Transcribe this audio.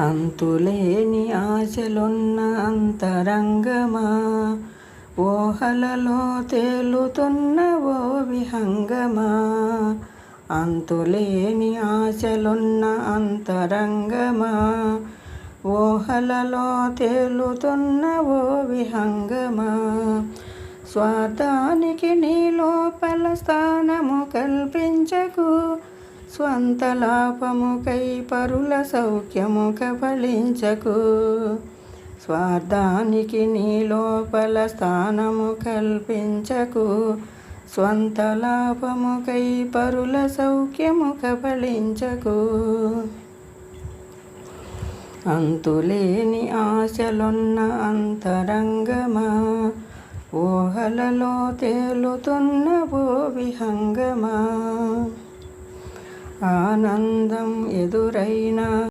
అంతులేని ఆశలున్న అంతరంగమా? ఓహలలో తేలుతున్న ఓ విహంగమా? అంతులేని ఆశలున్న అంతరంగమా? ఓహలలో తేలుతున్న ఓ విహంగమా? స్వాతానికి నీ లోపల స్థానము కల్పించకు స్వంత లాభముకై పరుల సౌఖ్యము కబళించకు స్వార్థానికి నీ లోపల స్థానము కల్పించకు. స్వంత లాభముకై పరుల సౌఖ్యము కబళించకు అంతులేని ఆశలున్న అంతరంగమా ఊహలలో తేలుతున్న భూ విహంగమా ఆనందం ఎదురైనా